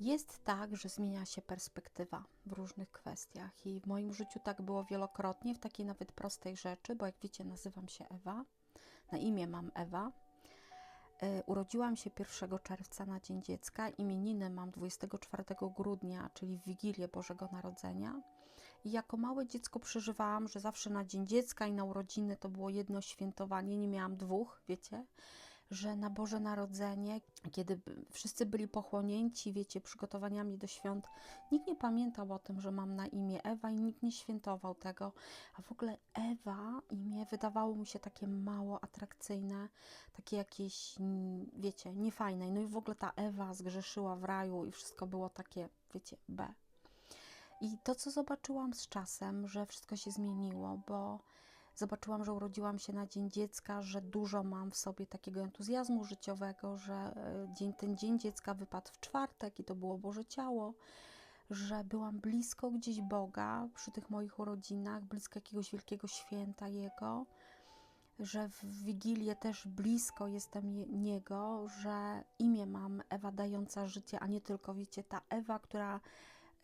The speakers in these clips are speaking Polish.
Jest tak, że zmienia się perspektywa w różnych kwestiach, i w moim życiu tak było wielokrotnie, w takiej nawet prostej rzeczy, bo jak wiecie, nazywam się Ewa, na imię mam Ewa. E, Urodziłam się 1 czerwca na Dzień Dziecka, imieniny mam 24 grudnia, czyli w Wigilię Bożego Narodzenia. I jako małe dziecko przeżywałam, że zawsze na Dzień Dziecka i na urodziny to było jedno świętowanie, nie miałam dwóch, wiecie, że na Boże Narodzenie, kiedy wszyscy byli pochłonięci, wiecie, przygotowaniami do świąt, nikt nie pamiętał o tym, że mam na imię Ewa i nikt nie świętował tego. A w ogóle Ewa, imię wydawało mi się takie mało atrakcyjne, takie jakieś, wiecie, niefajne. No i w ogóle ta Ewa zgrzeszyła w raju i wszystko było takie, wiecie, B. I to, co zobaczyłam z czasem, że wszystko się zmieniło, bo zobaczyłam, że urodziłam się na Dzień Dziecka, że dużo mam w sobie takiego entuzjazmu życiowego, że e, dzień, ten Dzień Dziecka wypadł w czwartek i to było Boże Ciało, że byłam blisko gdzieś Boga przy tych moich urodzinach, blisko jakiegoś wielkiego święta Jego, że w Wigilię też blisko jestem je- Niego, że imię mam Ewa dająca życie, a nie tylko, wiecie, ta Ewa, która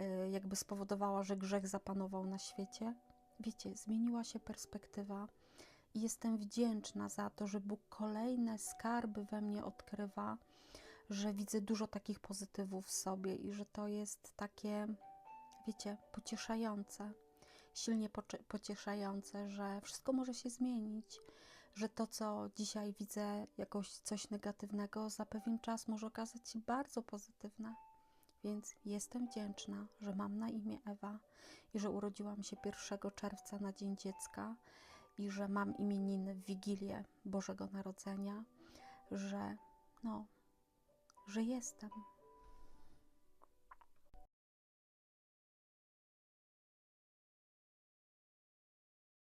y, jakby spowodowała, że grzech zapanował na świecie. Wiecie, zmieniła się perspektywa i jestem wdzięczna za to, że Bóg kolejne skarby we mnie odkrywa, że widzę dużo takich pozytywów w sobie i że to jest takie, wiecie, pocieszające, silnie pocieszające, że wszystko może się zmienić, że to, co dzisiaj widzę, jakoś coś negatywnego, za pewien czas może okazać się bardzo pozytywne. Więc jestem wdzięczna, że mam na imię Ewa i że urodziłam się 1 czerwca na Dzień Dziecka i że mam imieniny w Wigilię Bożego Narodzenia, że no, że jestem,